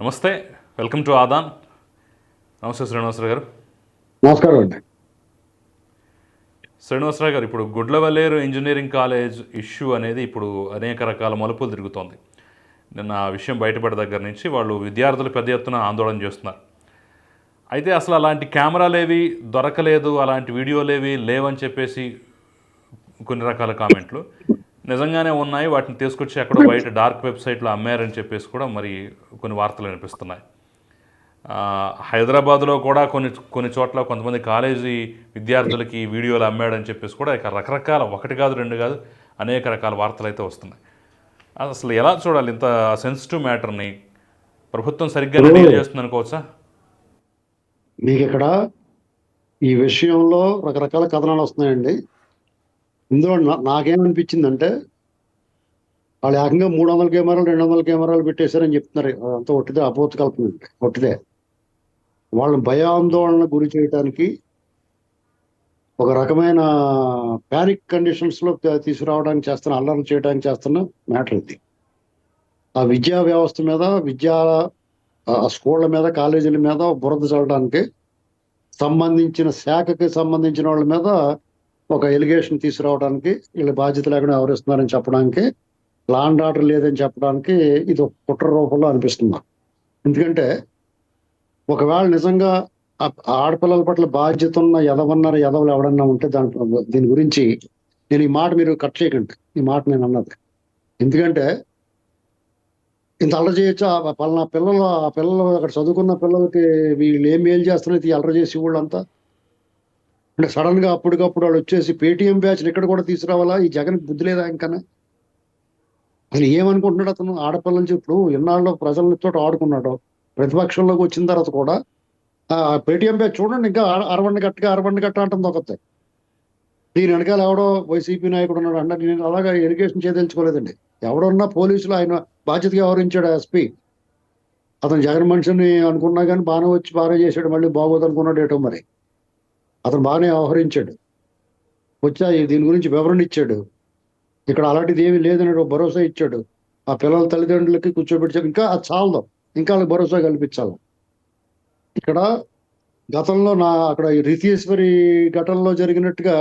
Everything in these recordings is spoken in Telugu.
నమస్తే వెల్కమ్ టు ఆదాన్. నమస్తే శ్రీనివాసరావు గారు. నమస్కారం అండి. శ్రీనివాసరావు గారు ఇప్పుడు గుడ్లవల్లేరు ఇంజనీరింగ్ కాలేజ్ ఇష్యూ అనేది ఇప్పుడు అనేక రకాల మలుపులు తిరుగుతోంది. నిన్న ఆ విషయం బయటపడే దగ్గర నుంచి వాళ్ళు విద్యార్థులు పెద్ద ఎత్తున ఆందోళన చేస్తున్నారు. అయితే అసలు అలాంటి కెమెరాలేవి దొరకలేదు అలాంటి వీడియోలేవి లేవని చెప్పేసి కొన్ని రకాల కామెంట్లు. నిజంగానే ఉన్నాయి. వాటిని తీసుకొచ్చి ఎక్కడో బయట డార్క్ వెబ్సైట్లో అమ్మారని చెప్పేసి కూడా మరి కొన్ని వార్తలు వినిపిస్తున్నాయి. హైదరాబాద్లో కూడా కొన్ని కొన్ని చోట్ల కొంతమంది కాలేజీ విద్యార్థులకి వీడియోలు అమ్మాడని చెప్పేసి కూడా ఇక రకరకాల ఒకటి కాదు రెండు కాదు అనేక రకాల వార్తలు అయితే వస్తున్నాయి. అసలు ఎలా చూడాలి? ఇంత సెన్సిటివ్ మ్యాటర్ని ప్రభుత్వం సరిగ్గానే డీల్ చేస్తుంది అనుకోవచ్చా? మీకు ఇక్కడ ఈ విషయంలో రకరకాల కథనాలు వస్తున్నాయండి. ఇందులో నా- నాకేమనిపించిందంటే వాళ్ళు ఏకంగా మూడు వందల కెమెరాలు రెండు వందల కెమెరాలు పెట్టేశారని చెప్తున్నారు. అంత ఒట్టిదే అపోత కల్పన. ఒట్టిదే. వాళ్ళని భయాందోళన గురి చేయడానికి ఒక రకమైన ప్యానిక్ కండిషన్స్లో తీసుకురావడానికి చేస్తున్న అల్లర్లు చేయడానికి చేస్తున్న మ్యాటర్ ఇది. ఆ విద్యా వ్యవస్థ మీద విద్యా స్కూళ్ళ మీద కాలేజీల మీద బురద చల్లడానికి సంబంధించిన శాఖకి సంబంధించిన వాళ్ళ మీద ఒక ఎలిగేషన్ తీసుకురావడానికి వీళ్ళ బాధ్యత లేకుండా వ్యవహరిస్తున్నారని చెప్పడానికి లాండ్ ఆర్డర్ లేదని చెప్పడానికి ఇది ఒక కుట్ర రూపంలో అనిపిస్తుంది ఎందుకంటే ఒకవేళ నిజంగా ఆడపిల్లల పట్ల బాధ్యత ఉన్న ఎదవన్నారు ఎదవలు ఎవడన్నా ఉంటే దాంట్లో దీని గురించి నేను ఈ మాట మీరు కట్ చేయకండి. ఈ మాట నేను అన్నది. ఎందుకంటే ఇంత అల్లరి చేయొచ్చు. ఆ పలానా పిల్లలు ఆ పిల్లలు అక్కడ చదువుకున్న పిల్లలకి వీళ్ళు ఏం మేలు చేస్తున్నారు ఈ అల్లరి చేసి వాళ్ళంతా అంటే సడన్గా అప్పటికప్పుడు వాళ్ళు వచ్చేసి పేటిఎం బ్యాచ్ ఇక్కడ కూడా తీసుకురావాలా? ఈ జగన్ బుద్ధి లేదా ఇంకనే అసలు ఏమనుకుంటున్నాడు అతను? ఆడపిల్లని ఇప్పుడు ఇన్నాళ్ళు ప్రజలతో ఆడుకున్నాడు. ప్రతిపక్షంలోకి వచ్చిన తర్వాత కూడా ఆ పేటిఎం బ్యాచ్ చూడండి ఇంకా అరవండి గట్టిగా అరవండి గట్ట అంటుంది ఒకతే దీని వెనకాల ఎవడో వైసీపీ నాయకుడు ఉన్నాడు అంటే నేను అలాగా ఎడ్యుకేషన్ చేయదలుచుకోలేదండి ఎవడున్నా పోలీసులు ఆయన బాధ్యతగా వ్యవహరించాడు ఎస్పీ. అతను జగన్ మనిషిని అనుకున్నా కానీ బాగానే వచ్చి బాగానే చేశాడు మళ్ళీ బాగోదు అనుకున్నాడు ఏటో మరి. అతను బాగానే వ్యవహరించాడు వచ్చా దీని గురించి వివరణ ఇచ్చాడు. ఇక్కడ అలాంటిది ఏమీ లేదని ఒక భరోసా ఇచ్చాడు. ఆ పిల్లల తల్లిదండ్రులకి కూర్చోబెట్టి ఇంకా అది చాలదు. ఇంకా వాళ్ళకి భరోసా కల్పించాలి. ఇక్కడ గతంలో నా అక్కడ రితీశ్వరి ఘటనలో జరిగినట్టుగా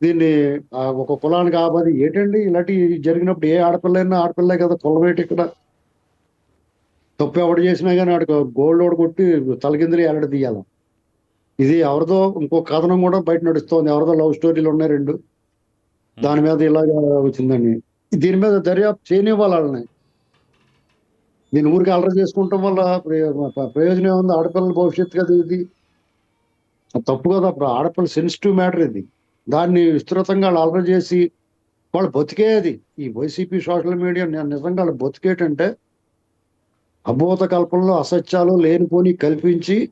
దీన్ని ఒక కులానికి ఆపది ఏంటండి? ఇలాంటి జరిగినప్పుడు ఏ ఆడపిల్ల అయినా ఆడపిల్లే కదా కులమేటి ఇక్కడ? తప్పు ఎవడు చేసినా కానీ ఆడికి గోల్డ్ ఓడి కొట్టి తలకిందులు ఎలాడ తీయాలి. ఇది ఎవరిదో ఇంకో కథనం కూడా బయట నడుస్తోంది. ఎవరిదో లవ్ స్టోరీలు ఉన్నాయి రెండు. దాని మీద ఇలాగా వచ్చిందని దీని మీద దర్యాప్తు చేయనివ్వాలి వాళ్ళని దీని ఊరికి అలర చేసుకుంటాం వల్ల ప్రయో- ప్రయోజనం ఏముంది? ఆడపిల్లల భవిష్యత్తు కదా ఇది. తప్పు కదా అప్పుడు. ఆడపిల్ల సెన్సిటివ్ మ్యాటర్ ఇది. దాన్ని విస్తృతంగా వాళ్ళు అలర చేసి వాళ్ళు బతికేది ఈ వైసీపీ సోషల్ మీడియా ని- నిజంగా వాళ్ళు బతికేటంటే అబోధ కల్పనలో అసత్యాలు లేనిపోని కల్పించి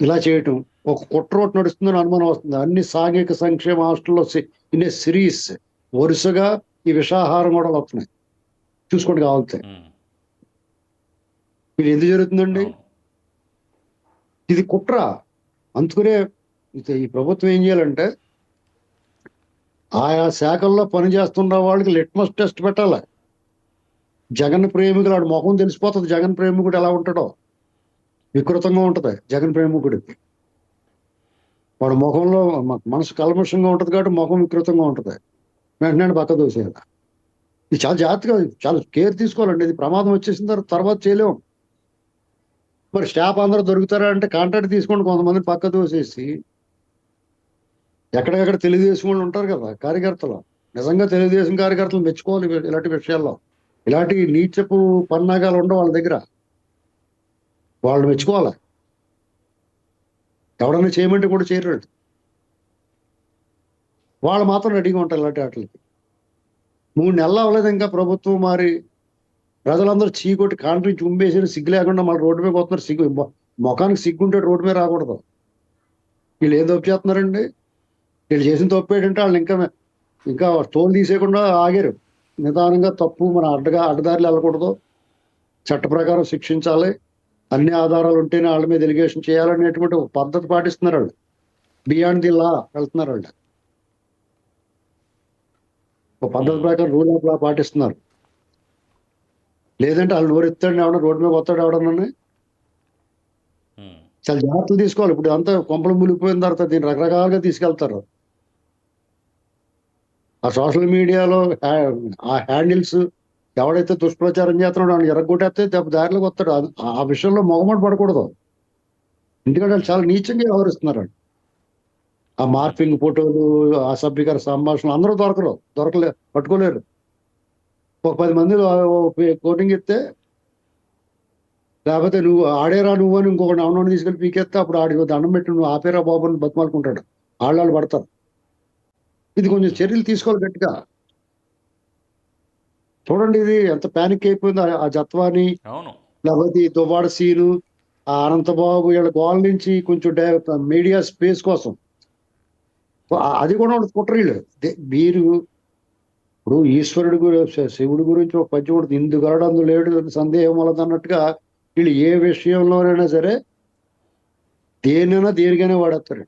ఇలా చేయటం. ఒక కుట్రోట్ నడుస్తుందని అనుమానం వస్తుంది. అన్ని సాంఘిక సంక్షేమ హాస్టల్లో ఇన్ సిరీస్ వరుసగా ఈ విషాహారం కూడా వస్తున్నాయి. చూసుకోండి కావాలితే. ఇది ఎందుకు జరుగుతుందండి. ఇది కుట్ర. అందుకనే ఈ ప్రభుత్వం ఏం చేయాలంటే ఆయా శాఖల్లో పనిచేస్తున్న వాళ్ళకి లిట్మస్ టెస్ట్ పెట్టాలి. జగన్ ప్రేమికులు వాడి ముఖం తెలిసిపోతుంది. జగన్ ప్రేమికుడు ఎలా ఉంటాడో. వికృతంగా ఉంటది జగన్ ప్రేమికుడికి వాడు ముఖంలో మనసు కల్మషంగా ఉంటుంది కాబట్టి ముఖం వికృతంగా ఉంటుంది. వెంటనే పక్క దోసేయాలి ఇది చాలా జాగ్రత్తగా చాలా కేర్ తీసుకోవాలండి. ఇది ప్రమాదం వచ్చేసిన తర్వాత తర్వాత చేయలేము మరి స్టాఫ్ అందరూ దొరుకుతారా అంటే కాంట్రాక్ట్ తీసుకోండి. కొంతమంది పక్క దోసేసి ఎక్కడెక్కడ తెలుగుదేశం వాళ్ళు ఉంటారు కదా కార్యకర్తలు. నిజంగా తెలుగుదేశం కార్యకర్తలు మెచ్చుకోవాలి ఇలాంటి విషయాల్లో. ఇలాంటి నీచపు పన్నాగాలు ఉండవు వాళ్ళ దగ్గర. వాళ్ళు మెచ్చుకోవాలి. ఎవడన్నా చేయమంటే కూడా చేయరు వాళ్ళు మాత్రం రెడీగా ఉంటారు ఇలాంటి వాటికి. మూడు నెలలు అవ్వలేదు ఇంకా ప్రభుత్వం మారి ప్రజలందరూ చీకొట్టి కాంట్రించి ఉమ్మేసి సిగ్గు లేకుండా మళ్ళీ రోడ్డు మీద పోతున్నారు. సిగ్గు ముఖానికి సిగ్గుంటే రోడ్డు మీద రాకూడదు. వీళ్ళు ఏం తప్పు చేస్తున్నారండి? వీళ్ళు చేసిన తప్పు ఏంటంటే వాళ్ళు ఇంకా ఇంకా తోలు తీసేయకుండా ఆగారు. నిదానంగా తప్పు మన అడ్డగా అడ్డదారులు వెళ్ళకూడదు. చట్ట ప్రకారం శిక్షించాలి. అన్ని ఆధారాలు ఉంటేనే వాళ్ళ మీద ఎలిగేషన్ చేయాలనేటువంటి ఒక పద్ధతి పాటిస్తున్నారు వాళ్ళు. బియాండ్ ది లా వెళ్తున్నారు వాళ్ళు. ఒక పద్ధతి ప్రకారం రూల్ ఆఫ్ లా పాటిస్తున్నారు. లేదంటే వాళ్ళు నోరు ఎత్తాడు ఎవడన్నా రోడ్డు మీద వస్తాడు ఎవడన్నా. చాలా జాగ్రత్తలు తీసుకోవాలి. ఇప్పుడు అంతా కొంపలు మునిగిపోయిన తర్వాత దీన్ని రకరకాలుగా తీసుకెళ్తారు. ఆ సోషల్ మీడియాలో ఆ హ్యాండిల్స్ ఎవడైతే దుష్ప్రచారం చేస్తున్నాడో వాడిని ఎరగొట్టేస్తే దెబ్బ దారిలోకి వస్తాడు. ఆ విషయంలో మొగమాట పడకూడదు. ఎందుకంటే వాళ్ళు చాలా నీచంగా వ్యవహరిస్తున్నారు ఆ మార్పింగ్ ఫోటోలు అసభ్యకర సంభాషణలు అందరూ దొరకరు దొరకలే పట్టుకోలేరు. ఒక పది మంది కోటింగ్ ఇస్తే లేకపోతే నువ్వు ఆడేరా నువ్వు అని ఇంకొకటి అవునని తీసుకెళ్ళి పీకేస్తే అప్పుడు ఆడి దండం పెట్టి నువ్వు ఆపేరా బాబు అని బతిమాలుకుంటాడు. ఆళ్ళు పడతారు. ఇది కొంచెం చర్యలు తీసుకోవాలి గట్టిగా. చూడండి ఇది ఎంత ప్యానిక్ అయిపోయింది ఆ- జత్వాని అవును. లేకపోతే దుబాడ సీను ఆ అనంతబాబు వీళ్ళ గోల్ నుంచి కొంచెం మీడియా స్పేస్ కోసం. అది కూడా దే- మీరు ఇప్పుడు ఈశ్వరుడు గురించి శివుడి గురించి ఒక పద్యం ఉంటుంది. ఇందు గరడందు లేడు అని సందేహం వలదు అన్నట్టుగా వీళ్ళు ఏ విషయంలోనైనా సరే దేనైనా దేనికైనా వాడేస్తారు.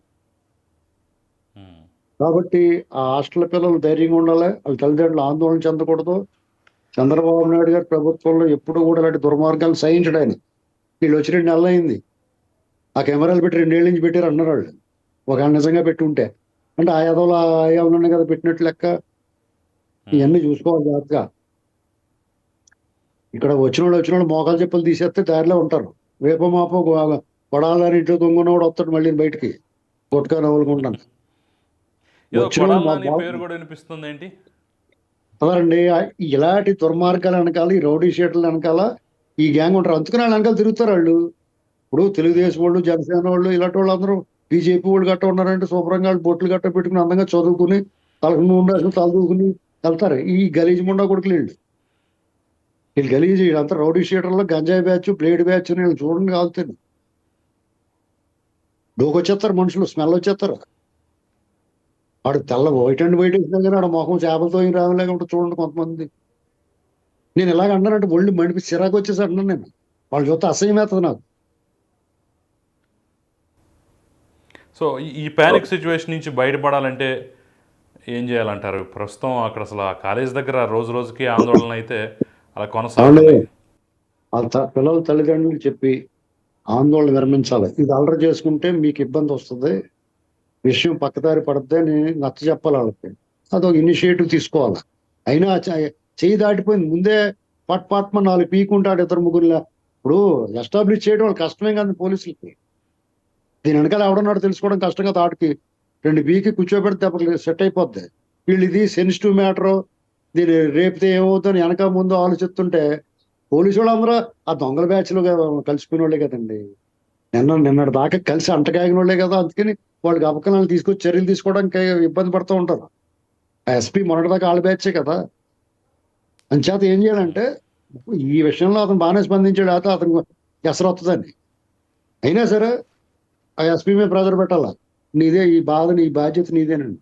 కాబట్టి ఆ హాస్టల్ పిల్లలు ధైర్యంగా ఉండాలి. వాళ్ళ తల్లిదండ్రులు ఆందోళన చెందకూడదు. చంద్రబాబు నాయుడు గారి ప్రభుత్వంలో ఎప్పుడు కూడా ఇలాంటి దుర్మార్గాలు సహించడు ఆయన. వీళ్ళు వచ్చి రెండు నెలలు అయింది. ఆ కెమెరాలు పెట్టి రెండేళ్ళ నుంచి పెట్టారు అన్నారు వాళ్ళు ఒక నిజంగా పెట్టి ఉంటే అంటే ఆ యదవులు ఆ యదవులు కదా పెట్టినట్టు లెక్క. ఇవన్నీ చూసుకోవాలి జాగ్రత్తగా. ఇక్కడ వచ్చిన వాళ్ళు వచ్చిన వాళ్ళు మోకాలు చెప్పులు తీసేస్తే దారిలో ఉంటారు. వేప మాపో కొడాలని ఇంట్లో దొంగనోడు వస్తాడు మళ్ళీ బయటికి. గుట్కా నవ్వులుకుంటాను పేరు కూడా వినిపిస్తుంది ఏంటి అదండి ఇలాంటి దుర్మార్గాల వెనకాల ఈ రౌడీ షీటర్లు వెనకాల ఈ గ్యాంగ్ ఉంటారు. అందుకని వాళ్ళ వెనకాల తిరుగుతారు వాళ్ళు. ఇప్పుడు తెలుగుదేశం వాళ్ళు జనసేన వాళ్ళు ఇలాంటి వాళ్ళు అందరూ బీజేపీ వాళ్ళు గట్ట ఉన్నారంటే శుభ్రంగా వాళ్ళు బొట్లు గట్ట పెట్టుకుని అందంగా చదువుకుని తలకు నూనె రాసుకుని వెళ్తారు. ఈ గలీజ్ ముండా కొడుకులు వీళ్ళు. వీళ్ళు గలీజ్ వీళ్ళంతా రౌడీ షీటర్లో గంజాయి బ్యాచ్ బ్లేడ్ బ్యాచ్ అని వీళ్ళు చూడండి కాలుతుంది డోకొచ్చేస్తారు మనుషులు స్మెల్ వచ్చేస్తారు. వాడు తెల్ల వైట్ అండ్ వైట్ వేసినా కానీ వాడు మొహం చేపలతో రావలేక ఉంటుంది చూడండి కొంతమంది. నేను ఇలాగ అన్నానంటే ఒళ్ళు మండిపి చిరాకు వచ్చేసి అంటున్నాను నేను. వాళ్ళు చూస్తే అసహ్యం నాకు. సో ఈ- ప్యానిక్ సిచ్యువేషన్ నుంచి బయటపడాలంటే ఏం చేయాలంటారు? ప్రస్తుతం అక్కడ అసలు ఆ కాలేజ్ దగ్గర రోజు రోజుకి ఆందోళన అయితే అలా కొనసాగుతుంది పిల్లల తల్లిదండ్రులు చెప్పి ఆందోళన విరమించాలి ఇది అలర చేసుకుంటే మీకు ఇబ్బంది వస్తుంది. విషయం పక్కదారి పడద్దని అని నచ్చ చెప్పాలి వాళ్ళకి అదొక ఇనిషియేటివ్ తీసుకోవాలి. అయినా చేయి దాటిపోయింది. ముందే పట్ పాత్మ నాలుగు పీకుంటాడు ఇద్దరు ముగ్గురులా. ఇప్పుడు ఎస్టాబ్లిష్ చేయడం వాళ్ళు కష్టమే కాదు పోలీసులకి. దీని వెనకాల ఎవడన్నాడు తెలుసుకోవడం కష్టం కదా ఆడికి. రెండు బీకి కూర్చోబెడితే అప్పుడు సెట్ అయిపోద్ది. వీళ్ళు ఇది సెన్సిటివ్ మ్యాటర్. దీన్ని రేపితే ఏమవుతుందని వెనక ముందు ఆలోచిస్తుంటే పోలీసు వాళ్ళందరూ ఆ దొంగల బ్యాచ్లో కలిసిపోయిన వాళ్ళే కదండి. నిన్న నిన్నటి దాకా కలిసి అంటగాగిన వాళ్ళే కదా అందుకని వాళ్ళకి అపకలను తీసుకొచ్చి చర్యలు తీసుకోవడానికి ఇబ్బంది పడుతూ ఉంటారు. ఆ ఎస్పీ మొన్నటిదాకా ఆళ్ళు బ్యాచే కదా. అంచేత ఏం చేయాలంటే ఈ విషయంలో అతను బాగానే స్పందించాడు అయితే అతను ఎసరు వస్తుందని అయినా సరే ఆ ఎస్పీ మీద ప్రెజర్ పెట్టాలా? నీదే ఈ బాధ నీ బాధ్యత నీదేనండి.